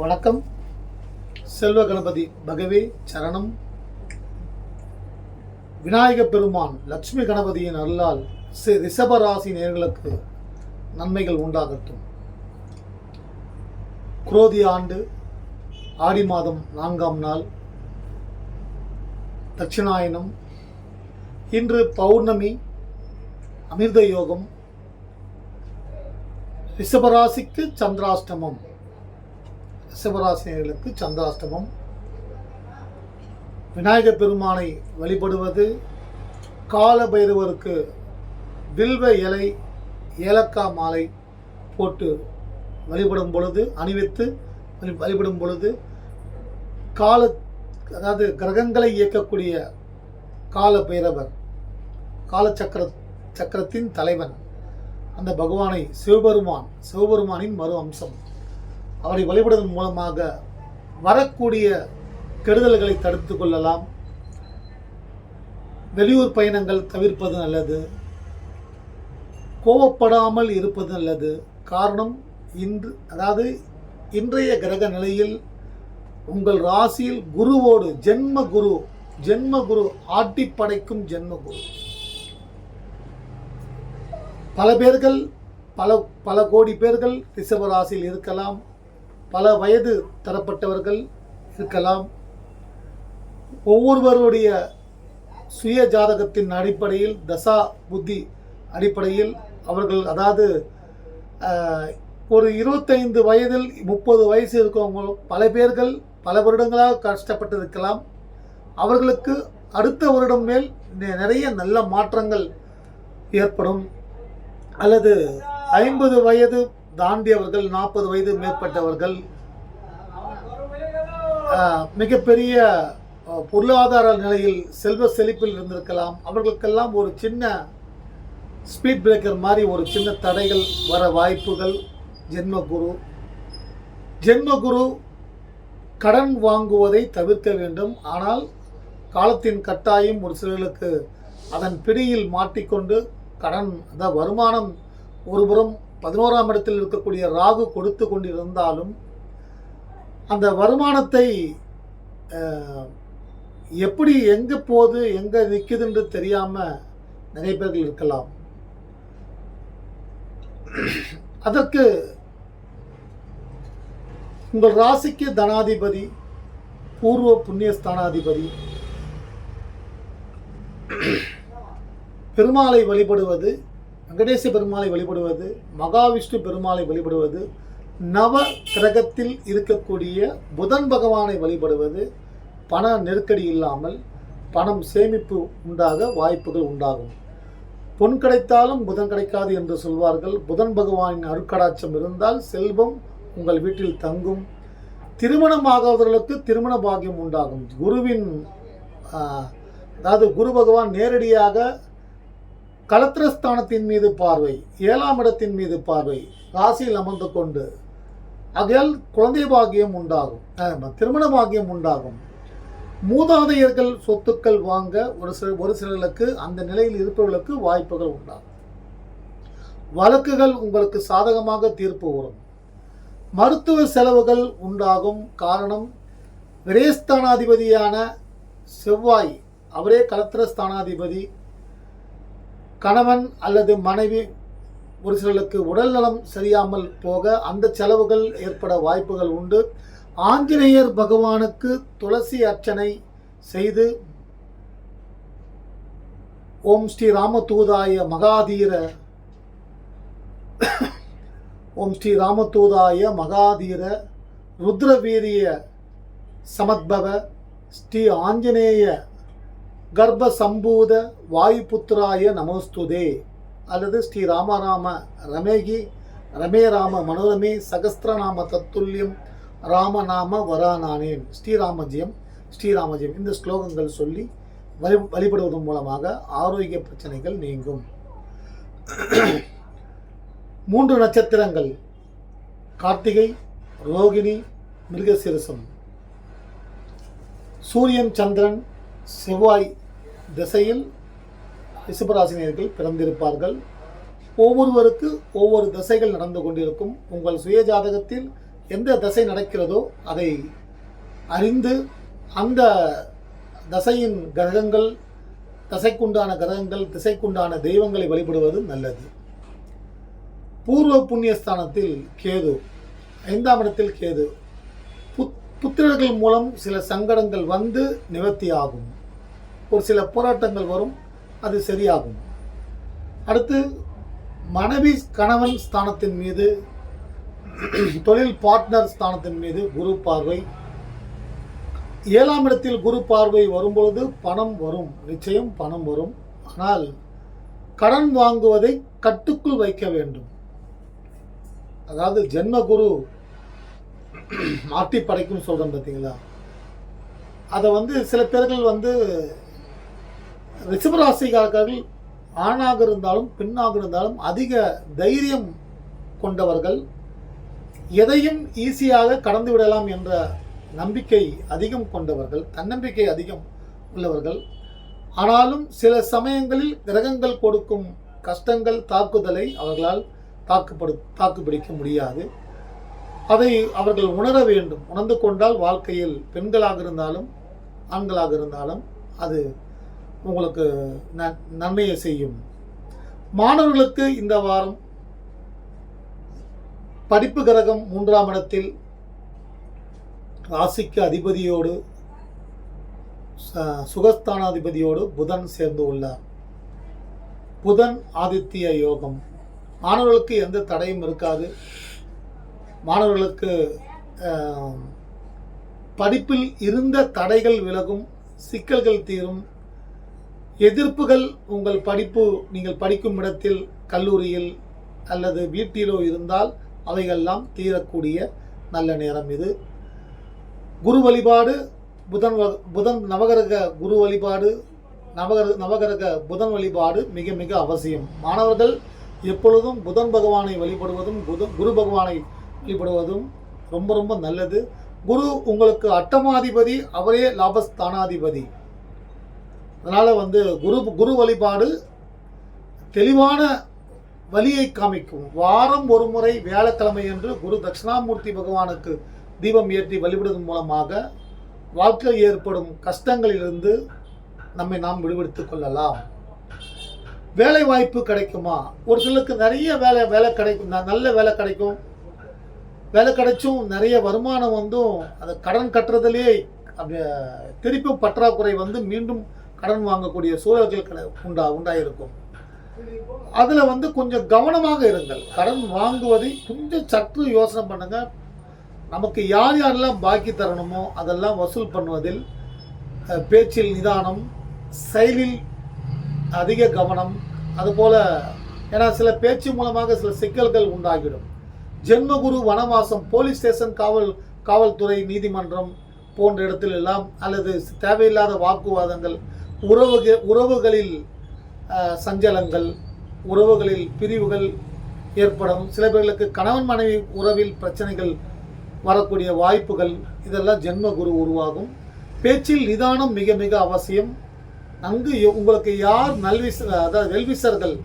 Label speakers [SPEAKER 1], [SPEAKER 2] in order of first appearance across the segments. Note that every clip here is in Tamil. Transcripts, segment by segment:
[SPEAKER 1] வணக்கம். செல்வ கணபதி பகவே சரணம். விநாயக பெருமான் லட்சுமி கணபதியின் அருளால் ரிஷபராசி நேர்களுக்கு நன்மைகள் உண்டாகட்டும். குரோதி ஆண்டு ஆடி மாதம் நான்காம் நாள் தட்சிணாயனம் இன்று பௌர்ணமி அமிர்த யோகம் ரிஷபராசிக்கு சந்திராஷ்டமம். ரிஷபராசினியர்களுக்கு சந்திராஷ்டமம். விநாயகர் பெருமானை வழிபடுவது கால பைரவருக்கு வில்வ இலை ஏலக்காய் மாலை போட்டு வழிபடும் பொழுது அணிவித்து வழி- வழிபடும் பொழுது கால அதாவது கிரகங்களை இயக்கக்கூடிய கால பைரவர் காலச்சக்கர சக்கரத்தின் தலைவன். அந்த பகவானை சிவபெருமான் சிவபெருமானின் மறு அம்சம். அவரை வழிபடுவதன் மூலமாக வரக்கூடிய கெடுதல்களை தடுத்து கொள்ளலாம். வெளியூர் பயணங்கள் தவிர்ப்பது நல்லது. கோவப்படாமல் இருப்பது நல்லது. காரணம் இன்று அதாவது இன்றைய கிரக நிலையில் உங்கள் ராசியில் குருவோடு ஜென்ம குரு ஜென்ம குரு ஆட்டி படைக்கும் ஜென்ம குரு பல பேர்கள் பல பல கோடி பேர்கள் ரிஷப ராசியில் இருக்கலாம். பல வயது தரப்பட்டவர்கள் இருக்கலாம். ஒவ்வொருவருடைய சுய ஜாதகத்தின் அடிப்படையில் தசா புத்தி அடிப்படையில் அவர்கள் அதாவது ஒரு இருபத்தைந்து வயதில் முப்பது வயசு இருக்கவங்க பல பேர்கள் பல வருடங்களாக கஷ்டப்பட்டிருக்கலாம். அவர்களுக்கு அடுத்த வருடம் மேல் நிறைய நல்ல மாற்றங்கள் ஏற்படும். அல்லது ஐம்பது வயது தாண்டியவர்கள் நாற்பது வயது மேற்பட்டவர்கள். மிகப்பெரிய பொருளாதார நிலையில் செல்வ செழிப்பில் இருந்திருக்கலாம். அவர்களுக்கெல்லாம் ஒரு சின்ன ஸ்பீட் பிரேக்கர் மாதிரி ஒரு சின்ன தடைகள் வர வாய்ப்புகள். ஜென்ம குரு ஜென்ம குரு கடன் வாங்குவதை தவிர்க்க வேண்டும். ஆனால் காலத்தின் கட்டாயம் ஒரு சிலர்களுக்கு அதன் பிடியில் மாட்டிக்கொண்டு கடன் அதாவது வருமானம் ஒருபுறம் பதினோராம் இடத்தில் இருக்கக்கூடிய ராகு கொடுத்து கொண்டிருந்தாலும் அந்த வருமானத்தை எப்படி எங்கே போகுது எங்கே நிற்குதுன்னு தெரியாமல் நிறைய பேர்கள் இருக்கலாம். அதற்கு உங்கள் ராசிக்கு தனாதிபதி பூர்வ புண்ணிய ஸ்தானாதிபதி பெருமாளை வழிபடுவது வெங்கடேச பெருமாளை வழிபடுவது மகாவிஷ்ணு பெருமாளை வழிபடுவது நவ கிரகத்தில் இருக்கக்கூடிய புதன் பகவானை வழிபடுவது பண நெருக்கடி இல்லாமல் பணம் சேமிப்பு உண்டாக வாய்ப்புகள் உண்டாகும். பொன் கிடைத்தாலும் புதன் கிடைக்காது என்று சொல்வார்கள். புதன் பகவானின் அருக்கடாட்சம் இருந்தால் செல்வம் உங்கள் வீட்டில் தங்கும். திருமணமாகாதவர்களுக்கு திருமண பாகியம் உண்டாகும். குருவின் அதாவது குரு பகவான் நேரடியாக கலத்திரஸ்தானத்தின் மீது பார்வை ஏழாம் இடத்தின் மீது பார்வை ராசியில் அமர்ந்து கொண்டு ஆகையால் குழந்தை பாக்கியம் உண்டாகும். திருமண பாக்கியம் உண்டாகும். மூதாதையர்கள் சொத்துக்கள் வாங்க ஒரு சில ஒரு சிலர்களுக்கு அந்த நிலையில் இருப்பவர்களுக்கு வாய்ப்புகள் உண்டாகும். வழக்குகள் உங்களுக்கு சாதகமாக தீர்ப்பு வரும். மருத்துவ செலவுகள் உண்டாகும். காரணம் விரேஸ்தானாதிபதியான செவ்வாய் அவரே கலத்திர ஸ்தானாதிபதி கணவன் அல்லது மனைவி ஒரு சிலருக்கு உடல்நலம் சரியாமல் போக அந்த செலவுகள் ஏற்பட வாய்ப்புகள் உண்டு. ஆஞ்சநேயர் பகவானுக்கு துளசி அர்ச்சனை செய்து ஓம் ஸ்ரீ ராமதூதாய மகாதீர ஓம் ஸ்ரீ ராமதூதாய மகாதீர ருத்ரவீரிய சமத்பவ ஸ்ரீ ஆஞ்சநேய கர்ப்ப சம்பூத வாயுபுத்திராய நமோஸ்துதே. அல்லது ஸ்ரீ ராமராம ரமேகி ரமே ராம மனோரமே சகஸ்திரநாம தத்துல்யம் ராமநாம வரானானேன். ஸ்ரீராமஜியம் ஸ்ரீராமஜியம். இந்த ஸ்லோகங்கள் சொல்லி வழி வழிபடுவதன் மூலமாக ஆரோக்கிய பிரச்சனைகள் நீங்கும். மூன்று நட்சத்திரங்கள். கார்த்திகை ரோகிணி மிருகசிரசம். சூரியன் சந்திரன் செவ்வாய் திசையில் ரிஷபராசினியர்கள் பிறந்திருப்பார்கள். ஒவ்வொருவருக்கு ஒவ்வொரு திசைகள் நடந்து கொண்டிருக்கும். உங்கள் சுய ஜாதகத்தில் எந்த தசை நடக்கிறதோ அதை அறிந்து அந்த தசையின் கிரகங்கள் தசைக்குண்டான கிரகங்கள் திசைக்குண்டான தெய்வங்களை வழிபடுவது நல்லது. பூர்வ புண்ணியஸ்தானத்தில் கேது ஐந்தாம் இடத்தில் கேது. புத் புத்திரர்கள் மூலம் சில சங்கடங்கள் வந்து நிவர்த்தியாகும் ஒரு சில போராட்டங்கள் வரும் அது சரியாகும். அடுத்து மனைவி கணவன் ஸ்தானத்தின் மீது தொழில் பார்ட்னர் ஸ்தானத்தின் மீது குரு பார்வை. ஏழாம் இடத்தில் குரு பார்வை வரும்பொழுது பணம் வரும் நிச்சயம் பணம் வரும். ஆனால் கடன் வாங்குவதை கட்டுக்குள் வைக்க வேண்டும். அதாவது ஜென்ம குரு மாட்டி படைக்கும் சொல்கிறேன் பார்த்தீங்களா அதை வந்து சில பேர்கள் வந்து ரிஷபராசிக்காரர்கள் ஆணாக இருந்தாலும் பெண்ணாக இருந்தாலும் அதிக தைரியம் கொண்டவர்கள் எதையும் ஈஸியாக கடந்து விடலாம் என்ற நம்பிக்கை அதிகம் கொண்டவர்கள் தன்னம்பிக்கை அதிகம் உள்ளவர்கள். ஆனாலும் சில சமயங்களில் கிரகங்கள் கொடுக்கும் கஷ்டங்கள் தாக்குதலை அவர்களால் தாக்குப்படு தாக்குப்பிடிக்க முடியாது. அதை அவர்கள் உணர வேண்டும். உணர்ந்து கொண்டால் வாழ்க்கையில் பெண்களாக இருந்தாலும் ஆண்களாக இருந்தாலும் அது உங்களுக்கு ந- நன்மையை செய்யும். மாணவர்களுக்கு இந்த வாரம் படிப்பு கிரகம் மூன்றாம் இடத்தில் ராசிக்கு அதிபதியோடு ச- சுகஸ்தானாதிபதியோடு புதன் சேர்ந்து உள்ளார். புதன் ஆதித்ய யோகம். மாணவர்களுக்கு எந்த தடையும் இருக்காது. மாணவர்களுக்கு படிப்பில் இருந்த தடைகள் விலகும் சிக்கல்கள் தீரும் எதிர்ப்புகள் உங்கள் படிப்பு நீங்கள் படிக்கும் இடத்தில் கல்லூரியில் அல்லது வீட்டிலோ இருந்தால் அவைகள்லாம் தீரக்கூடிய நல்ல நேரம் இது. குரு வழிபாடு புதன் வ- புதன் நவகிரக குரு வழிபாடு நவகர நவகிரக புதன் வழிபாடு மிக மிக அவசியம். மாணவர்கள் எப்பொழுதும் புதன் பகவானை வழிபடுவதும் புதன் குரு பகவானை வழிபடுவதும் ரொம்ப ரொம்ப நல்லது. குரு உங்களுக்கு அட்டமாதிபதி அவரே லாபஸ்தானாதிபதி. அதனால் வந்து குரு குரு வழிபாடு தெளிவான வழியை காமிக்கும். வாரம் ஒரு முறை வியாழக்கிழமை என்று குரு தட்சிணாமூர்த்தி பகவானுக்கு தீபம் ஏற்றி வழிபடுவதன் மூலமாக வாழ்க்கையில் ஏற்படும் கஷ்டங்களிலிருந்து நம்மை நாம் விடுவித்துக் கொள்ளலாம். வேலை வாய்ப்பு கிடைக்குமா? ஒரு சிலருக்கு நிறைய வேலை வேலை கிடைக்கும் நல்ல வேலை கிடைக்கும். வேலை கிடைச்சும் நிறைய வருமானம் வந்தும் அந்த கடன் கட்டுறதுலேயே அப்படியே திருப்பியும் பற்றாக்குறை வந்து மீண்டும் கடன் வாங்கக்கூடிய சூழல்கள் உண்டா உண்டாயிருக்கும். அதில் வந்து கொஞ்சம் கவனமாக இருங்கள். கடன் வாங்குவதை கொஞ்சம் சற்று யோசனை பண்ணுங்க. நமக்கு யார் யாரெல்லாம் பாக்கி தரணுமோ அதெல்லாம் வசூல் பண்ணுவதில் பேச்சில் நிதானம் செயலில் அதிக கவனம் அதுபோல் ஏன்னா சில பேச்சு மூலமாக சில சிக்கல்கள் உண்டாகிடும். ஜென்மகுரு வனவாசம் போலீஸ் ஸ்டேஷன் காவல் காவல்துறை நீதிமன்றம் போன்ற இடத்தில் எல்லாம் அல்லது தேவையில்லாத வாக்குவாதங்கள் உறவுக உறவுகளில் சஞ்சலங்கள் உறவுகளில் பிரிவுகள் ஏற்படும். சில பேர்களுக்கு கணவன் மனைவி உறவில் பிரச்சனைகள் வரக்கூடிய வாய்ப்புகள் இதெல்லாம் ஜென்ம குரு உருவாகும். பேச்சில் நிதானம் மிக மிக அவசியம். அங்கு யோ- உங்களுக்கு யார் நல்விச அதாவது வெல்விசர்கள்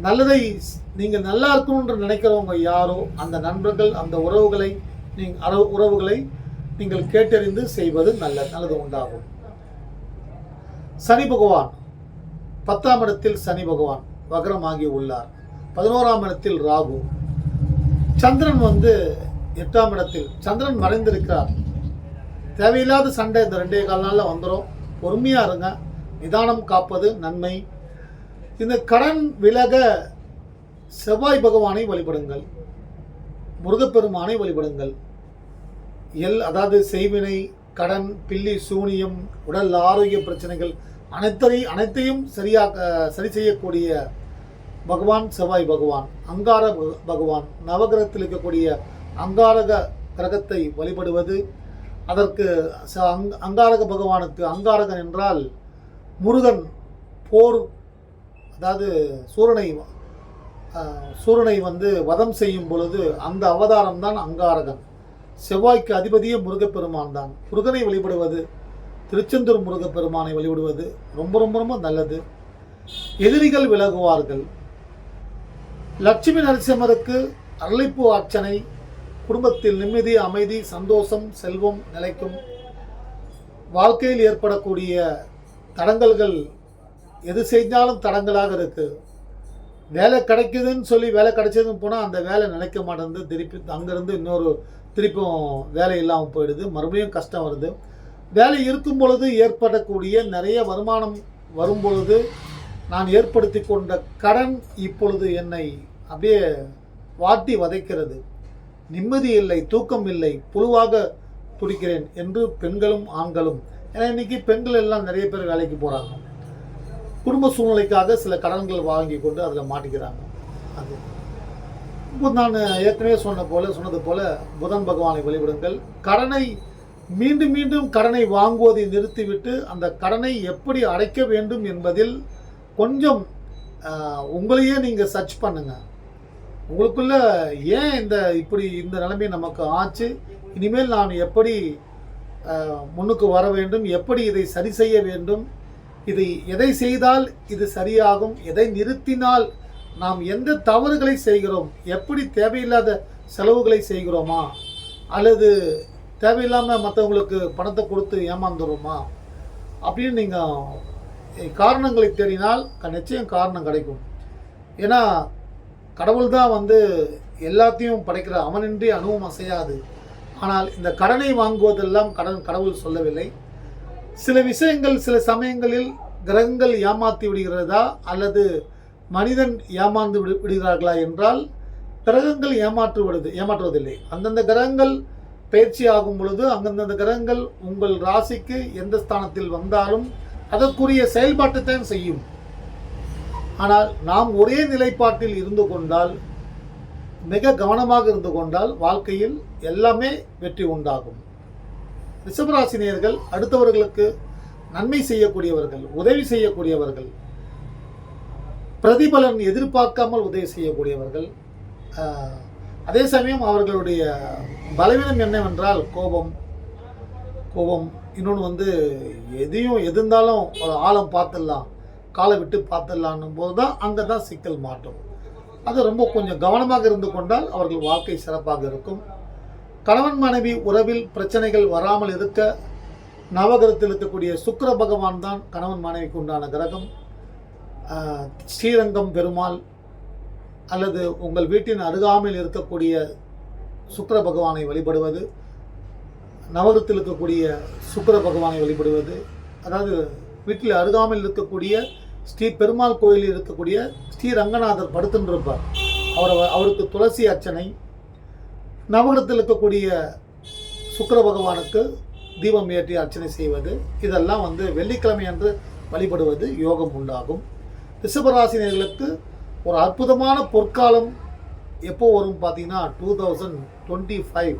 [SPEAKER 1] நல்லதை நீங்கள் நல்லா இருக்கணும்னு நினைக்கிறவங்க யாரோ அந்த நண்பர்கள் அந்த உறவுகளை நீங்கள் உறவுகளை நீங்கள் கேட்டறிந்து செய்வது நல்ல நல்லது உண்டாகும். சனி பகவான் பத்தாம் இடத்தில் சனி பகவான் வக்ரமாகி உள்ளார். பதினோராம் இடத்தில் ராகு. சந்திரன் வந்து எட்டாம் இடத்தில் சந்திரன் மறைந்திருக்கிறார். தேவையில்லாத சண்டை இந்த ரெண்டே கால் நாளில் வந்துடும் பொறுமையாக இருங்க. நிதானம் காப்பது நன்மை. இந்த கடன் விலக செவ்வாய் பகவானை வழிபடுங்கள். முருகப்பெருமானை வழிபடுங்கள். எல் அதாவது செய்வினை கடன் பில்லி சூனியம் உடல் ஆரோக்கிய பிரச்சனைகள் அனைத்தையும் அனைத்தையும் சரியாக சரி செய்யக்கூடிய பகவான் செவ்வாய் பகவான் அங்கார பகவான் நவகிரகத்தில் இருக்கக்கூடிய அங்காரக கிரகத்தை வழிபடுவது அதற்கு ச- அங்- அங்காரக பகவானுக்கு அங்காரகன் என்றால் முருகன் போர் அதாவது சூரனை சூரனை வந்து வதம் செய்யும் பொழுது அந்த அவதாரம் தான் அங்காரகன். செவ்வாய்க்கு அதிபதியே முருகப்பெருமான் தான். முருகனை வழிபடுவது திருச்செந்தூர் முருகப்பெருமானை வழிபடுவது ரொம்ப ரொம்ப ரொம்ப நல்லது. எதிரிகள் விலகுவார்கள். லட்சுமி நரசிம்மருக்கு அரளிப்பூ அர்ச்சனை குடும்பத்தில் நிம்மதி அமைதி சந்தோஷம் செல்வம் நிலைக்கும். வாழ்க்கையில் ஏற்படக்கூடிய தடங்கல்கள் எது செஞ்சாலும் தடங்கலாக இருக்கு. வேலை கிடைக்குதுன்னு சொல்லி வேலை கிடைச்சதுன்னு போனால் அந்த வேலை நினைக்க மாட்டேங்குது திருப்பி அங்கேருந்து இன்னொரு திருப்பியும் வேலை இல்லாமல் போயிடுது. மறுபடியும் கஷ்டம் வருது. வேலை இருக்கும் பொழுது ஏற்படக்கூடிய நிறைய வருமானம் வரும் பொழுது நான் ஏற்படுத்தி கொண்ட கடன் இப்பொழுது என்னை அப்படியே வாட்டி வதைக்கிறது. நிம்மதி இல்லை தூக்கம் இல்லை புழுவாக துடிக்கிறேன் என்று பெண்களும் ஆண்களும். ஏன்னா இன்றைக்கி பெண்கள் எல்லாம் நிறைய பேர் வேலைக்கு போகிறாங்க குடும்ப சூழ்நிலைக்காக சில கடன்கள் வாங்கி கொண்டு அதில் மாட்டிக்கிறாங்க. அது நான் ஏற்கனவே சொன்ன போல சொன்னது போல புதன் பகவானை வழிபடுங்கள். கடனை மீண்டும் மீண்டும் கடனை வாங்குவதை நிறுத்திவிட்டு அந்த கடனை எப்படி அடைக்க வேண்டும் என்பதில் கொஞ்சம் உங்களையே நீங்கள் சர்ச் பண்ணுங்கள் உங்களுக்குள்ள ஏன் இந்த இப்படி இந்த நிலைமை நமக்கு ஆச்சு? இனிமேல் நான் எப்படி முன்னுக்கு வர வேண்டும்? எப்படி இதை சரி செய்ய வேண்டும்? இதை எதை செய்தால் இது சரியாகும்? எதை நிறுத்தினால் நாம் எந்த தவறுகளை செய்கிறோம்? எப்படி தேவையில்லாத செலவுகளை செய்கிறோமா? அல்லது தேவையில்லாமல் மற்றவங்களுக்கு பணத்தை கொடுத்து ஏமாந்துடுறோமா? அப்படின்னு நீங்கள் காரணங்களை தேடினால் நிச்சயம் காரணம் கிடைக்கும். ஏன்னா கடவுள் தான் வந்து எல்லாத்தையும் படைக்கிற. அவனின்றி அணுவும் அசையாது. ஆனால் இந்த கடனை வாங்குவதெல்லாம் கடன் கடவுள் சொல்லவில்லை. சில விஷயங்கள் சில சமயங்களில் கிரகங்கள் ஏமாற்றி விடுகிறதா? அல்லது மனிதன் ஏமாந்து விடு விடுகிறார்களா என்றால் கிரகங்கள் ஏமாற்றுவது ஏமாற்றுவதில்லை. அந்தந்த கிரகங்கள் பயிற்சி ஆகும் பொழுது அந்தந்த கிரகங்கள் உங்கள் ராசிக்கு எந்த ஸ்தானத்தில் வந்தாலும் அதற்குரிய செயல்பாட்டைத்தான் செய்யும். ஆனால் நாம் ஒரே நிலைப்பாட்டில் இருந்து கொண்டால் மிக கவனமாக இருந்து கொண்டால் வாழ்க்கையில் எல்லாமே வெற்றி உண்டாகும். ரிஷபராசினியர்கள் அடுத்தவர்களுக்கு நன்மை செய்யக்கூடியவர்கள் உதவி செய்யக்கூடியவர்கள் பிரதிபலன் எதிர்பார்க்காமல் உதவி செய்யக்கூடியவர்கள் அதே சமயம் அவர்களுடைய பலவீனம் என்னவென்றால் கோபம். கோபம். இன்னொன்று வந்து எதையும் எது இருந்தாலும் ஆழம் பார்த்துடலாம் காலை விட்டு பார்த்துடலான்னும் போது தான் அங்கே தான் சிக்கல் மாட்டும். அது ரொம்ப கொஞ்சம் கவனமாக இருந்து கொண்டால் அவர்கள் வாழ்க்கை சிறப்பாக இருக்கும். கணவன் மனைவி உறவில் பிரச்சனைகள் வராமல் இருக்க நவகிரகத்தில் இருக்கக்கூடிய சுக்கர பகவான் தான் கணவன் மனைவிக்கு உண்டான கிரகம். ஸ்ரீரங்கம் பெருமாள் அல்லது உங்கள் வீட்டின் அருகாமையில் இருக்கக்கூடிய சுக்கர பகவானை வழிபடுவது நவரத்தில் இருக்கக்கூடிய சுக்கர பகவானை வழிபடுவது அதாவது வீட்டில் அருகாமையில் இருக்கக்கூடிய ஸ்ரீ பெருமாள் கோயிலில் இருக்கக்கூடிய ஸ்ரீ ரங்கநாதர் படுத்துன்றிருப்பார் அவரை அவருக்கு துளசி அர்ச்சனை நவகிரகத்தில் இருக்கக்கூடிய சுக்கர பகவானுக்கு தீபம் ஏற்றி அர்ச்சனை செய்வது இதெல்லாம் வந்து வெள்ளிக்கிழமை அன்று வழிபடுவது யோகம் உண்டாகும். ரிஷபராசினியர்களுக்கு ஒரு அற்புதமான பொற்காலம் எப்போ வரும் பார்த்தீங்கன்னா டூ தௌசண்ட் டுவெண்ட்டி ஃபைவ்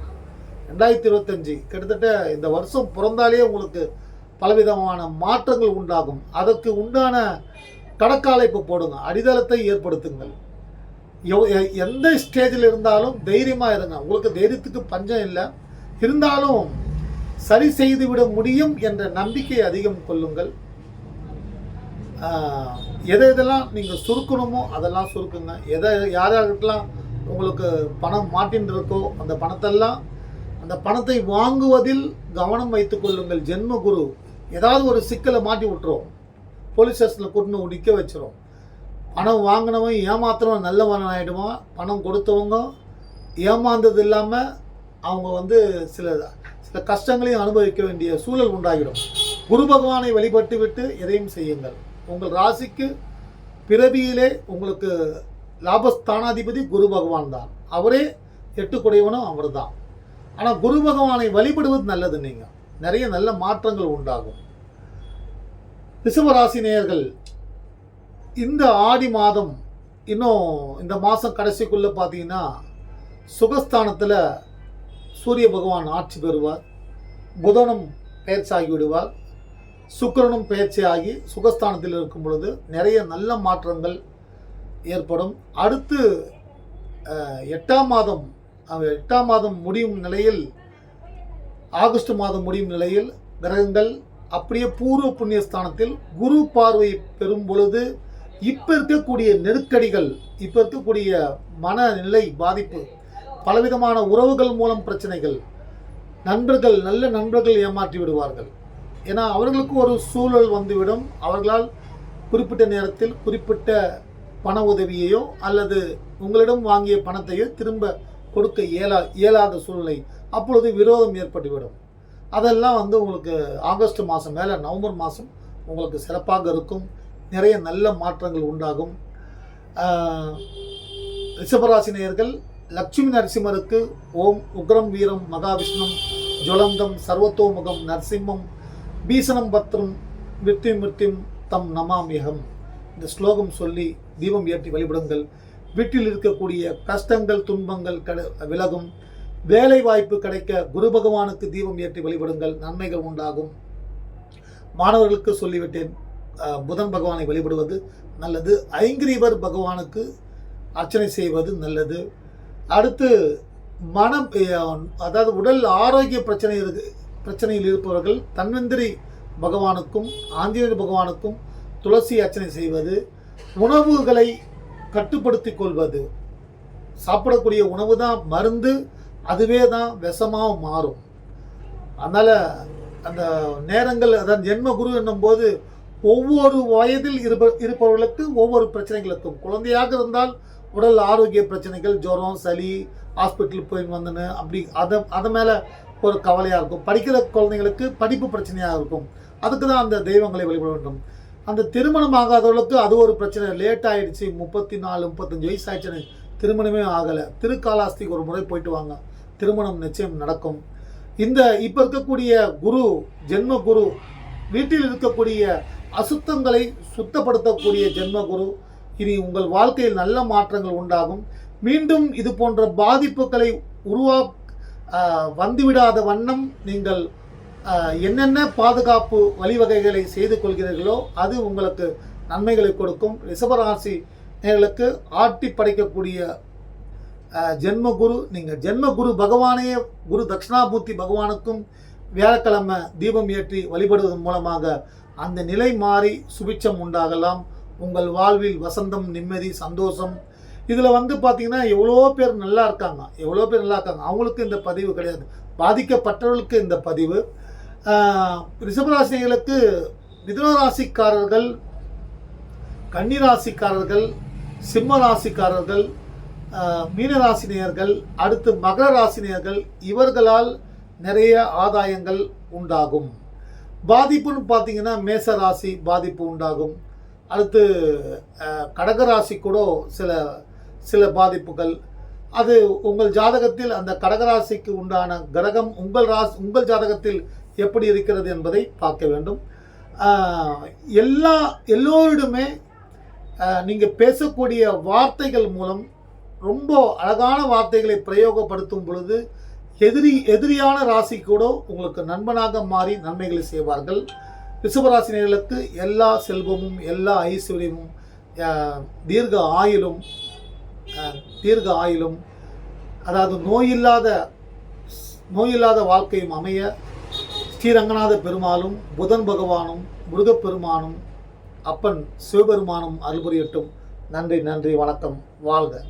[SPEAKER 1] ரெண்டாயிரத்தி இருபத்தஞ்சி. கிட்டத்தட்ட இந்த வருஷம் பிறந்தாலே உங்களுக்கு பலவிதமான மாற்றங்கள் உண்டாகும். அதற்கு உண்டான கடக்காலை இப்போ போடுங்க. அடித்தளத்தை ஏற்படுத்துங்கள். எவ்- எ- எந்த ஸ்டேஜில் இருந்தாலும் தைரியமாக இருங்க. உங்களுக்கு தைரியத்துக்கு பஞ்சம் இல்லை. இருந்தாலும் சரி செய்துவிட முடியும் என்ற நம்பிக்கை அதிகம் கொள்ளுங்கள். எதை எதெல்லாம் நீங்கள் சுருக்கணுமோ அதெல்லாம் சுருக்குங்க. எதை யார் யாருக்கெல்லாம் உங்களுக்கு பணம் மாட்டின்னு இருக்கோ அந்த பணத்தெல்லாம் அந்த பணத்தை வாங்குவதில் கவனம் வைத்துக் கொள்ளுங்கள். ஜென்ம குரு ஏதாவது ஒரு சிக்கலை மாட்டி விட்டுரும். போலீஸ் ஸ்டேஷனில் கூட்டின்னு நிற்க வச்சிரும். பணம் வாங்கினவன் ஏமாத்துறவன் நல்லவன் ஆகிடுவான் பணம் கொடுத்தவங்க ஏமாந்தது இல்லாமல் அவங்க வந்து சில சில கஷ்டங்களையும் அனுபவிக்க வேண்டிய சூழல் உண்டாகிடும். குரு பகவானை வழிபட்டு விட்டு எதையும் செய்யுங்கள். உங்கள் ராசிக்கு பிறவியிலே உங்களுக்கு லாபஸ்தானாதிபதி குரு பகவான் தான். அவரே எட்டுக்குடையவனும் அவர் தான் ஆனால் குரு பகவானை வழிபடுவது நல்லது நீங்கள் நிறைய நல்ல மாற்றங்கள் உண்டாகும். ரிஷபராசி நேயர்கள் இந்த ஆடி மாதம் இன்னும் இந்த மாதம் கடைசிக்குள்ளே பார்த்தீங்கன்னா சுகஸ்தானத்தில் சூரிய பகவான் ஆட்சி பெறுவார். புதனும் பெயர்ச்சியாகி விடுவார். சுக்கிரனும் பெயர்ச்சியாகி சுகஸ்தானத்தில் இருக்கும் பொழுது நிறைய நல்ல மாற்றங்கள் ஏற்படும். அடுத்து எட்டாம் மாதம் எட்டாம் மாதம் முடியும் நிலையில் ஆகஸ்ட் மாதம் முடியும் நிலையில் கிரகங்கள் அப்படியே பூர்வ புண்ணிய ஸ்தானத்தில் குரு பார்வை பெறும் பொழுது இப்போ இருக்கக்கூடிய நெருக்கடிகள் இப்போ இருக்கக்கூடிய மனநிலை பாதிப்பு பலவிதமான உறவுகள் மூலம் பிரச்சனைகள் நண்பர்கள் நல்ல நண்பர்கள் ஏமாற்றி விடுவார்கள். ஏன்னா அவர்களுக்கு ஒரு சூழல் வந்துவிடும். அவர்களால் குறிப்பிட்ட நேரத்தில் குறிப்பிட்ட பண உதவியையோ அல்லது உங்களிடம் வாங்கிய பணத்தையோ திரும்ப கொடுக்க இயலா இயலாத சூழ்நிலை அப்பொழுது விரோதம் ஏற்பட்டுவிடும். அதெல்லாம் வந்து உங்களுக்கு ஆகஸ்ட் மாதம் மேலே நவம்பர் மாதம் உங்களுக்கு சிறப்பாக இருக்கும். நிறைய நல்ல மாற்றங்கள் உண்டாகும். ரிஷபராசி ரிஷபராசினியர்கள் லட்சுமி நரசிம்மருக்கு ஓம் உக்ரம் வீரம் மகாவிஷ்ணும் ஜுவலந்தம் சர்வத்தோமுகம் நரசிம்மம் பீசனம் பத்ரம் மிருத்யு மிருத்யும் தம் நமாமிகம் இந்த ஸ்லோகம் சொல்லி தீபம் ஏற்றி வழிபடுங்கள். வீட்டில் இருக்கக்கூடிய கஷ்டங்கள் துன்பங்கள் கட விலகும். வேலை வாய்ப்பு கிடைக்க குரு பகவானுக்கு தீபம் ஏற்றி வழிபடுங்கள். நன்மைகள் உண்டாகும். மாணவர்களுக்கு சொல்லிவிட்டேன். புதன் பகவானை வழிபடுவது நல்லது. ஐங்கிரீவர் பகவானுக்கு அர்ச்சனை செய்வது நல்லது. அடுத்து மனம் அதாவது உடல் ஆரோக்கிய பிரச்சனை இருக்கு பிரச்சனையில் இருப்பவர்கள் தன்வந்திரி பகவானுக்கும் ஆஞ்சநேயர் பகவானுக்கும் துளசி அர்ச்சனை செய்வது உணவுகளை கட்டுப்படுத்தி கொள்வது. சாப்பிடக்கூடிய உணவு தான் மருந்து அதுவே தான் விஷமாக மாறும். அதனால் அந்த நேரங்கள் அதான் ஜென்ம குரு என்னும்போது ஒவ்வொரு வயதில் இருப்ப இருப்பவர்களுக்கு ஒவ்வொரு பிரச்சனைகளுக்கும் குழந்தையாக இருந்தால் உடல் ஆரோக்கிய பிரச்சனைகள் ஜுரம் சளி ஹாஸ்பிட்டல் போய் வந்தனு அப்படி அதை அதை மேலே ஒரு கவலையாக இருக்கும். படிக்கிற குழந்தைங்களுக்கு படிப்பு பிரச்சனையாக இருக்கும். அதுக்கு தான் அந்த தெய்வங்களை வழிபட வேண்டும். அந்த திருமணம் ஆகாதவர்களுக்கு அது ஒரு பிரச்சனை. லேட் ஆகிடுச்சு முப்பத்தி நாலு முப்பத்தஞ்சு வயசு ஆயிடுச்சுன்னு திருமணமே ஆகலை. திருக்காலாஸ்திக்கு ஒரு முறை போயிட்டு வாங்க. திருமணம் நிச்சயம் நடக்கும். இந்த இப்போ இருக்கக்கூடிய குரு ஜென்ம குரு வீட்டில் இருக்கக்கூடிய அசுத்தங்களை சுத்தப்படுத்தக்கூடிய ஜென்ம குரு இனி உங்கள் வாழ்க்கையில் நல்ல மாற்றங்கள் உண்டாகும். மீண்டும் இது போன்ற பாதிப்புகளை உருவா வந்துவிடாத வண்ணம் நீங்கள் என்னென்ன பாதுகாப்பு வழிவகைகளை செய்து கொள்கிறீர்களோ அது உங்களுக்கு நன்மைகளை கொடுக்கும். ரிஷபராசி நேர்களுக்கு ஆட்டி படைக்கக்கூடிய ஜென்மகுரு ஜென்ம குரு நீங்கள் ஜென்ம குரு பகவானையே குரு தட்சிணாமூர்த்தி பகவானுக்கும் வியாழக்கிழமை தீபம் ஏற்றி வழிபடுவதன் மூலமாக அந்த நிலை மாறி சுபிட்சம் உண்டாகலாம். உங்கள் வாழ்வில் வசந்தம் நிம்மதி சந்தோஷம் இதில் வந்து பார்த்தீங்கன்னா எவ்வளோ பேர் நல்லா இருக்காங்க எவ்வளோ பேர் நல்லா இருக்காங்க. அவங்களுக்கு இந்த பதிவு கிடையாது. பாதிக்கப்பட்டவர்களுக்கு இந்த பதிவு. ரிஷபராசிகளுக்கு மிதுன ராசிக்காரர்கள் கன்னிராசிக்காரர்கள் சிம்ம ராசிக்காரர்கள் மீனராசினியர்கள் அடுத்து மகர ராசினியர்கள் இவர்களால் நிறைய ஆதாயங்கள் உண்டாகும். பாதிப்புன்னு பார்த்தீங்கன்னா மேச ராசி பாதிப்பு உண்டாகும். அடுத்து கடகராசி கடக கூட சில சில பாதிப்புகள். அது உங்கள் ஜாதகத்தில் அந்த கடகராசிக்கு உண்டான கிரகம் உங்கள் ராசி உங்கள் ஜாதகத்தில் எப்படி இருக்கிறது என்பதை பார்க்க வேண்டும். எல்லா எல்லோரிடமே நீங்கள் பேசக்கூடிய வார்த்தைகள் மூலம் ரொம்ப அழகான வார்த்தைகளை பிரயோகப்படுத்தும் பொழுது எதிரி எதிரியான ராசி கூட உங்களுக்கு நண்பனாக மாறி நன்மைகளை செய்வார்கள். ரிஷபராசினியர்களுக்கு எல்லா செல்வமும் எல்லா ஐஸ்வர்யமும் தீர்க்க ஆயுளும் தீர்க்க ஆயிலும் அதாவது நோயில்லாத நோயில்லாத வாழ்க்கையும் அமைய ஸ்ரீரங்கநாத பெருமாளும் புதன் பகவானும் முருகப்பெருமானும் அப்பன் சிவபெருமானும் அருள்புரியட்டும். நன்றி நன்றி வணக்கம். வாழ்க.